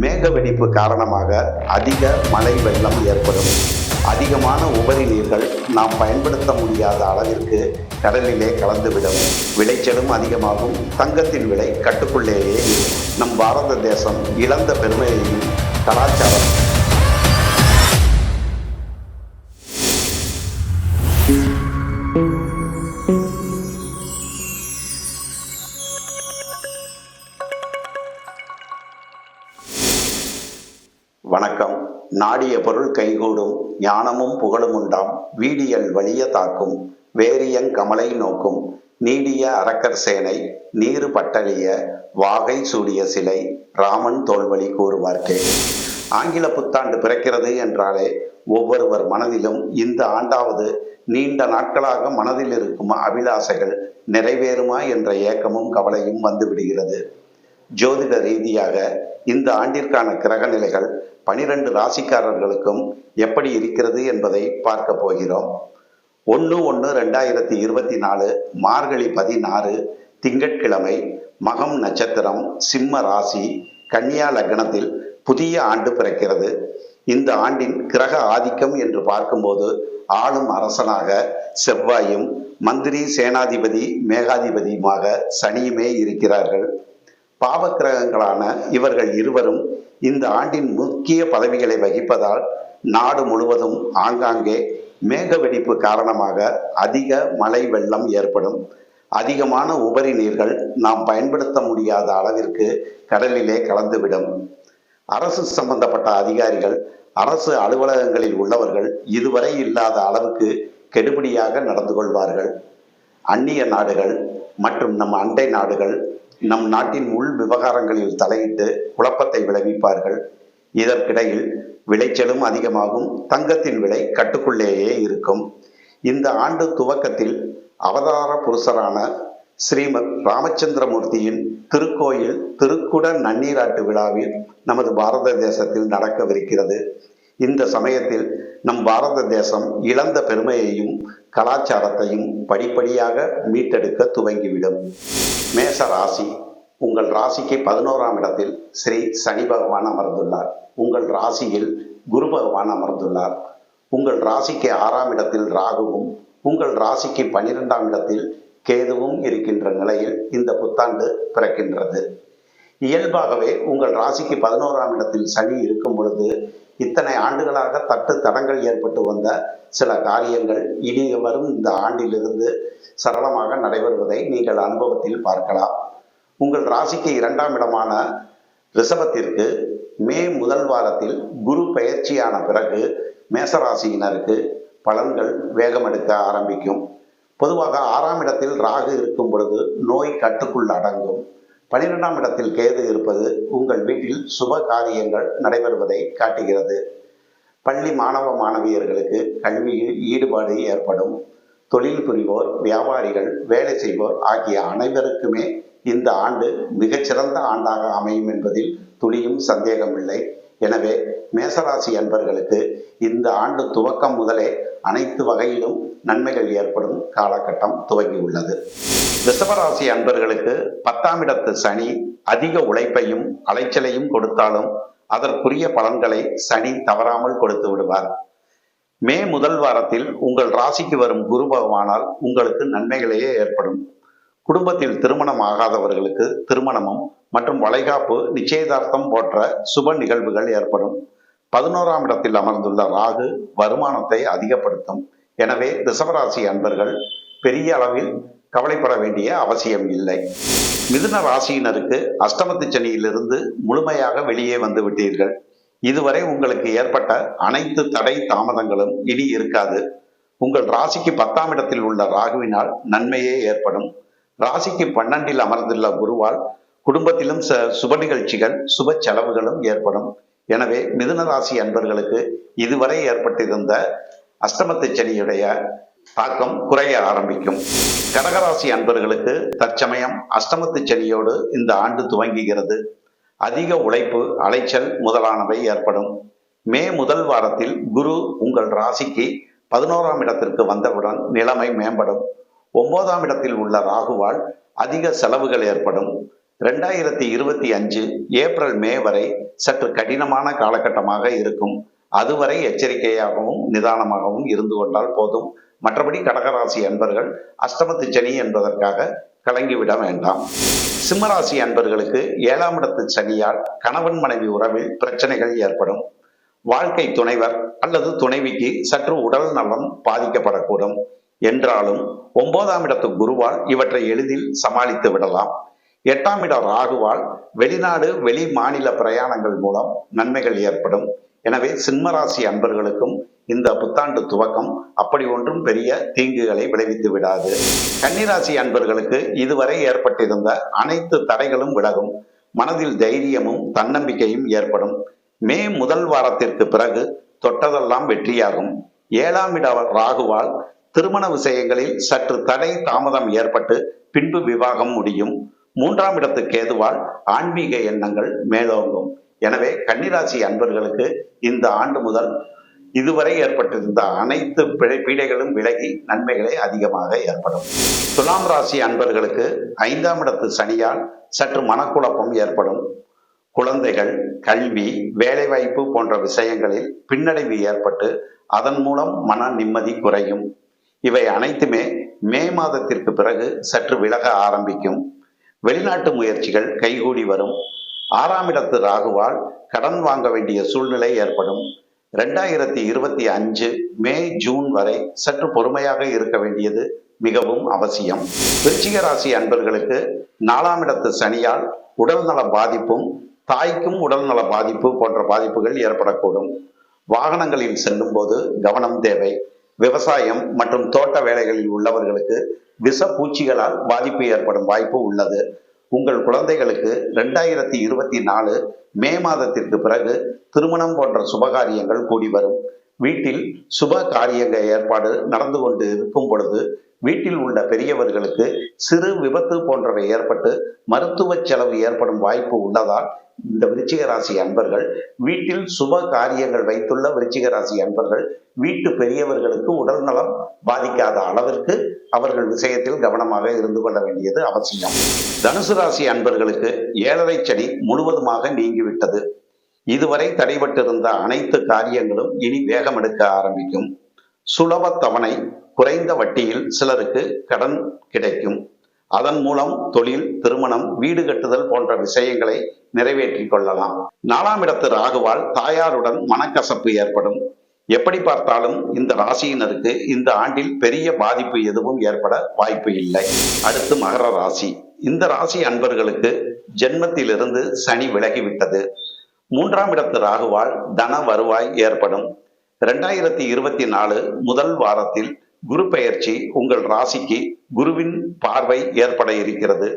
மேக வெடிப்பு காரணமாக அதிக மழை வெள்ளம் ஏற்படும். அதிகமான உபரி நீர்கள் நாம் பயன்படுத்த முடியாத அளவிற்கு கடலிலே கலந்துவிடும். விளைச்சலும் அதிகமாகும். தங்கத்தின் விலை கட்டுக்குள்ளேயே நம் பாரத தேசம் இழந்த பெருமையையும் கலாச்சாரம் நாடிய பொருள் கைகூடும் ஞானமும் புகழும் உண்டாம் வீடியல் வலிய தாக்கும் வேரியங் கமலை நோக்கும் நீடிய அரக்கர் சேனை நீரு பட்டழிய வாகை சூடிய சிலை ராமன் தோல்வழி கூறுவார்க்கே ஆங்கில புத்தாண்டு பிறக்கிறது என்றாலே ஒவ்வொருவர் மனதிலும் இந்த ஆண்டாவது நீண்ட நாட்களாக மனதில் இருக்கும் அபிலாசைகள் நிறைவேறுமா என்ற ஏக்கமும் கவலையும் வந்துவிடுகிறது ஜோதிட ரீதியாக இந்த ஆண்டிற்கான கிரக நிலைகள் பனிரெண்டு ராசிக்காரர்களுக்கும் எப்படி இருக்கிறது என்பதை பார்க்க போகிறோம். ஒன்று ஒன்று ரெண்டாயிரத்தி இருபத்தி நாலு மார்கழி பதினாறு திங்கட்கிழமை மகம் நட்சத்திரம் சிம்ம ராசி கன்னியா லக்னத்தில் புதிய ஆண்டு பிறக்கிறது. இந்த ஆண்டின் கிரக ஆதிக்கம் என்று பார்க்கும்போது ஆளும் அரசனாக செவ்வாயும் மந்திரி சேனாதிபதி மேகாதிபதியுமாக சனியுமே இருக்கிறார்கள். பாவக்கிரகங்களான இவர்கள் இருவரும் இந்த ஆண்டின் முக்கிய பதவிகளை வகிப்பதால் நாடு முழுவதும் ஆங்காங்கே மேக வெடிப்பு காரணமாக அதிக மழை வெள்ளம் ஏற்படும். அதிகமான உபரி நீர்கள் நாம் பயன்படுத்த முடியாத அளவிற்கு கடலிலே கலந்துவிடும். அரசு சம்பந்தப்பட்ட அதிகாரிகள் அரசு அலுவலகங்களில் உள்ளவர்கள் இதுவரை இல்லாத அளவுக்கு கெடுபிடியாக நடந்து கொள்வார்கள். அந்நிய நாடுகள் மற்றும் நம் அண்டை நாடுகள் நம் நாட்டின் உள் விவகாரங்களில் தலையிட்டு குழப்பத்தை விளைவிப்பார்கள். இதற்கிடையில் விளைச்சலும் அதிகமாகும். தங்கத்தின் விலை கட்டுக்குள்ளேயே இருக்கும். இந்த ஆண்டு துவக்கத்தில் அவதார புருஷரான ஸ்ரீமத் ராமச்சந்திரமூர்த்தியின் திருக்கோயில் திருக்குட நன்னீராட்டு விழாவில் நமது பாரத தேசத்தில் நடக்கவிருக்கிறது. இந்த சமயத்தில் நம் பாரத தேசம் இழந்த பெருமையையும் கலாச்சாரத்தையும் படிப்படியாக மீட்டெடுக்க துவங்கிவிடும். மேச ராசி உங்கள் ராசிக்கு பதினோராம் இடத்தில் ஸ்ரீ சனி பகவான் அமர்ந்துள்ளார். உங்கள் ராசியில் குரு பகவான் அமர்ந்துள்ளார். உங்கள் ராசிக்கு ஆறாம் இடத்தில் ராகுவும் உங்கள் ராசிக்கு பனிரெண்டாம் இடத்தில் கேதுவும் இருக்கின்ற நிலையில் இந்த புத்தாண்டு பிறக்கின்றது. இயல்பாகவே உங்கள் ராசிக்கு பதினோராம் இடத்தில் சனி இருக்கும் பொழுது இத்தனை ஆண்டுகளாக தட்டு தடங்கள் ஏற்பட்டு வந்த சில காரியங்கள் இனி வரும் இந்த ஆண்டிலிருந்து சரளமாக நடைபெறுவதை நீங்கள் அனுபவத்தில் பார்க்கலாம். உங்கள் ராசிக்கு இரண்டாம் இடமான ரிஷபத்திற்கு மே முதல் வாரத்தில் குரு பெயர்ச்சியான பிறகு மேசராசியினருக்கு பலன்கள் வேகமெடுக்க ஆரம்பிக்கும். பொதுவாக ஆறாம் இடத்தில் ராகு இருக்கும் பொழுது நோய் கட்டுக்குள் அடங்கும். பனிரெண்டாம் இடத்தில் கேது இருப்பது உங்கள் வீட்டில் சுப காரியங்கள் நடைபெறுவதை காட்டுகிறது. பள்ளி மாணவ மாணவியர்களுக்கு கல்வியில் ஈடுபாடு ஏற்படும். தொழில் புரிவோர் வியாபாரிகள் வேலை செய்வோர் ஆகிய அனைவருக்குமே இந்த ஆண்டு மிகச்சிறந்த ஆண்டாக அமையும் என்பதில் துளியும் சந்தேகமில்லை. எனவே மேசராசி அன்பர்களுக்கு இந்த ஆண்டு துவக்கம் முதலே அனைத்து வகையிலும் நன்மைகள் ஏற்படும் காலகட்டம் துவங்கியுள்ளது ரிஷபராசி அன்பர்களுக்கு பத்தாம் இடத்து சனி அதிக உழைப்பையும் அலைச்சலையும் கொடுத்தாலும் அதற்குரிய பலன்களை சனி தவறாமல் கொடுத்து விடுவார். மே முதல் வாரத்தில் உங்கள் ராசிக்கு வரும் குரு பகவானால் உங்களுக்கு நன்மைகளையே ஏற்படும். குடும்பத்தில் திருமணம் ஆகாதவர்களுக்கு திருமணமும் மற்றும் வளைகாப்பு நிச்சயதார்த்தம் போன்ற சுப நிகழ்வுகள் ஏற்படும். பதினோராம் இடத்தில் அமர்ந்துள்ள ராகு வருமானத்தை அதிகப்படுத்தும். எனவே ரிஷபராசி அன்பர்கள் பெரிய அளவில் கவலைப்பட வேண்டிய அவசியம் இல்லை. மிதுன ராசியினருக்கு அஷ்டமத்து சனியிலிருந்து முழுமையாக வெளியே வந்து விட்டீர்கள். இதுவரை உங்களுக்கு ஏற்பட்ட அனைத்து தடை தாமதங்களும் இனி இருக்காது. உங்கள் ராசிக்கு பத்தாம் இடத்தில் உள்ள ராகுவினால் நன்மையே ஏற்படும். ராசிக்கு பன்னெண்டில் அமர்ந்துள்ள குருவால் குடும்பத்திலும் ச சுப நிகழ்ச்சிகள் சுப செலவுகளும் ஏற்படும். எனவே மிதுன ராசி அன்பர்களுக்கு இதுவரை ஏற்பட்டிருந்த அஷ்டமத்து சனியுடைய தாக்கம் குறைய ஆரம்பிக்கும். கடகராசி அன்பர்களுக்கு தற்சமயம் அஷ்டமத்து சனியோடு இந்த ஆண்டு துவங்குகிறது. அதிக உழைப்பு அலைச்சல் முதலானவை ஏற்படும். மே முதல் வாரத்தில் குரு உங்கள் ராசிக்கு பதினோராம் இடத்திற்கு வந்தவுடன் நிலைமை மேம்படும். ஒன்பதாம் இடத்தில் உள்ள ராகுவால் அதிக செலவுகள் ஏற்படும். ரெண்டாயிரத்தி இருபத்தி அஞ்சு ஏப்ரல் மே வரை சற்று கடினமான காலகட்டமாக இருக்கும். அதுவரை எச்சரிக்கையாகவும் நிதானமாகவும் இருந்து கொண்டால் போதும். மற்றபடி கடகராசி அன்பர்கள் அஷ்டமத்து சனி என்பதற்காக கலங்கிவிட வேண்டாம். சிம்மராசி அன்பர்களுக்கு ஏழாம் இடத்து சனியால் கணவன் மனைவி உறவில் பிரச்சனைகள் ஏற்படும். வாழ்க்கை துணைவர் அல்லது துணைவிக்கு சற்று உடல் நலம் பாதிக்கப்படக்கூடும். என்றாலும் ஒன்பதாம் இடத்து குருவால் இவற்றை எளிதில் சமாளித்து விடலாம். எட்டாம் இட ராகுவால் வெளிநாடு வெளி மாநில பிரயாணங்கள் மூலம் நன்மைகள் ஏற்படும். எனவே சிம்மராசி அன்பர்களுக்கும் இந்த புத்தாண்டு துவக்கம் அப்படி ஒன்றும் பெரிய தீங்குகளை விளைவித்து விடாது. கன்னிராசி அன்பர்களுக்கு இதுவரை ஏற்பட்டிருந்த அனைத்து தடைகளும் விலகும். மனதில் தைரியமும் தன்னம்பிக்கையும் ஏற்படும். மே முதல் வாரத்திற்கு பிறகு தொட்டதெல்லாம் வெற்றியாகும். ஏழாம் இட ராகுவால் திருமண விஷயங்களில் சற்று தடை தாமதம் ஏற்பட்டு பின்பு விவாகம் முடியும். மூன்றாம் இடத்துக்கு ஏதுவால் ஆன்மீக எண்ணங்கள் மேலோங்கும். எனவே கன்னிராசி அன்பர்களுக்கு இந்த ஆண்டு முதல் இதுவரை ஏற்பட்டிருந்த அனைத்து பிழை பீடைகளும் விலகி நன்மைகளே அதிகமாக ஏற்படும். துலாம் ராசி அன்பர்களுக்கு ஐந்தாம் இடத்து சனியால் சற்று மனக்குழப்பம் ஏற்படும். குழந்தைகள் கல்வி வேலைவாய்ப்பு போன்ற விஷயங்களில் பின்னடைவு ஏற்பட்டு அதன் மூலம் மன நிம்மதி குறையும். இவை அனைத்துமே மே மாதத்திற்கு பிறகு சற்று விலக ஆரம்பிக்கும். வெளிநாட்டு முயற்சிகள் கைகூடி வரும். ஆறாம் இடத்து ராகுவால் கடன் வாங்க வேண்டிய சூழ்நிலை ஏற்படும். ரெண்டாயிரத்தி இருபத்தி அஞ்சு மே ஜூன் வரை சற்று பொறுமையாக இருக்க வேண்டியது மிகவும் அவசியம். விருச்சிக ராசி அன்பர்களுக்கு நாலாம் இடத்து சனியால் உடல்நல பாதிப்பும் தாய்க்கும் உடல்நல பாதிப்பு போன்ற பாதிப்புகள் ஏற்படக்கூடும். வாகனங்களில் செல்லும் போது கவனம் தேவை. விவசாயம் மற்றும் தோட்ட வேலைகளில் உள்ளவர்களுக்கு விஷ பூச்சிகளால் பாதிப்பு ஏற்படும் வாய்ப்பு உள்ளது. உங்கள் குழந்தைகளுக்கு ரெண்டாயிரத்தி இருபத்தி நாலு மே மாதத்திற்கு பிறகு திருமணம் போன்ற சுபகாரியங்கள் கூடி வரும் வீட்டில் சுப காரியங்கள் ஏற்பாடு நடந்து கொண்டு இருக்கும் பொழுது வீட்டில் உள்ள பெரியவர்களுக்கு சிறு விபத்து போன்றவை ஏற்பட்டு மருத்துவ செலவு ஏற்படும் வாய்ப்பு உள்ளதால் இந்த விருச்சிக ராசி அன்பர்கள் வீட்டில் சுப காரியங்கள் வைத்துள்ள விருச்சிக ராசி அன்பர்கள் வீட்டு பெரியவர்களுக்கு உடல் நலம் பாதிக்காத அளவிற்கு அவர்கள் விஷயத்தில் கவனமாக இருந்து கொள்ள வேண்டியது அவசியம். தனுசு ராசி அன்பர்களுக்கு ஏழரை சனி முழுவதுமாக நீங்கிவிட்டது. இதுவரை தடைபட்டிருந்த அனைத்து காரியங்களும் இனி வேகமெடுக்க ஆரம்பிக்கும். சுலப தவணை குறைந்த வட்டியில் சிலருக்கு கடன் கிடைக்கும். அதன் மூலம் தொழில் திருமணம் வீடு கட்டுதல் போன்ற விஷயங்களை நிறைவேற்றிக் கொள்ளலாம். நாலாம் இடத்து ராகுவால் தாயாருடன் மனக்கசப்பு ஏற்படும். எப்படி பார்த்தாலும் இந்த ராசியினருக்கு இந்த ஆண்டில் பெரிய பாதிப்பு எதுவும் ஏற்பட வாய்ப்பு இல்லை. அடுத்து மகர ராசி. இந்த ராசி அன்பர்களுக்கு ஜென்மத்திலிருந்து சனி விலகிவிட்டது. மூன்றாம் இடத்து ராகுவால் தன வருவாய் ஏற்படும். ரெண்டாயிரத்தி இருபத்தி நாலு முதல் வாரத்தில் குரு பெயர்ச்சி உங்கள் ராசிக்கு குருவின் பார்வை ஏற்பட இருக்கிறது.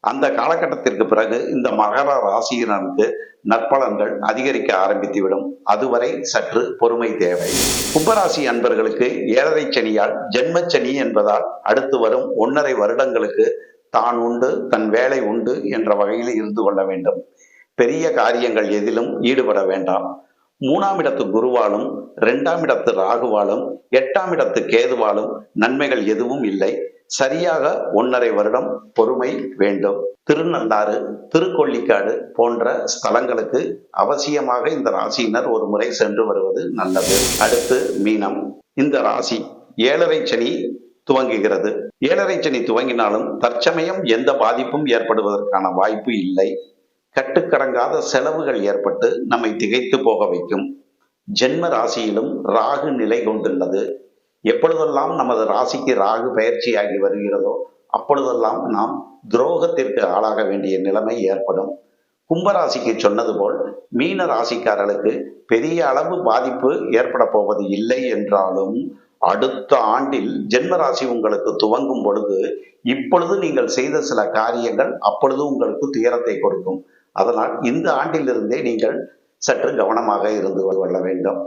அந்த காலகட்டத்திற்கு பிறகு இந்த மகர ராசியினருக்கு நற்பலன்கள் அதிகரிக்க ஆரம்பித்துவிடும். அதுவரை சற்று பொறுமை தேவை. கும்பராசி அன்பர்களுக்கு ஏழரை சனியால் ஜென்மச்சனி என்பதால் அடுத்து வரும் ஒன்றரை வருடங்களுக்கு தான் உண்டு தன் வேலை உண்டு என்ற வகையில் இருந்து கொள்ள வேண்டும். பெரிய காரியங்கள் எதிலும் ஈடுபட வேண்டாம். மூணாம் இடத்து குருவாலும் இரண்டாம் இடத்து ராகுவாலும் எட்டாம் இடத்து கேதுவாலும் நன்மைகள் எதுவும் இல்லை. சரியாக ஒன்றரை வருடம் பொறுமை வேண்டும். திருநள்ளாறு திருக்கொள்ளிக்காடு போன்ற ஸ்தலங்களுக்கு அவசியமாக இந்த ராசியினர் ஒரு முறை சென்று வருவது நல்லது. அடுத்து மீனம். இந்த ராசி ஏழரை சனி துவங்குகிறது. ஏழரை சனி துவங்கினாலும் தற்சமயம் எந்த பாதிப்பும் ஏற்படுவதற்கான வாய்ப்பு இல்லை. கட்டுக்கடங்காத செலவுகள் ஏற்பட்டு நம்மை திகைத்து போக வைக்கும். ஜென்ம ராசியிலும் ராகு நிலை கொண்டுள்ளது. எப்பொழுதெல்லாம் நமது ராசிக்கு ராகு பயிற்சியாகி வருகிறதோ அப்பொழுதெல்லாம் நாம் துரோகத்திற்கு ஆளாக வேண்டிய நிலைமை ஏற்படும். கும்பராசிக்கு சொன்னது போல் மீன ராசிக்காரர்களுக்கு பெரிய அளவு பாதிப்பு ஏற்பட போவது இல்லை என்றாலும் அடுத்த ஆண்டில் ஜென்ம ராசி உங்களுக்கு துவங்கும் பொழுது இப்பொழுது நீங்கள் செய்த சில காரியங்கள் அப்பொழுது உங்களுக்கு துயரத்தை கொடுக்கும். அதனால் இந்த ஆண்டிலிருந்தே நீங்கள் சற்று கவனமாக இருந்து கொள்ள வேண்டும்.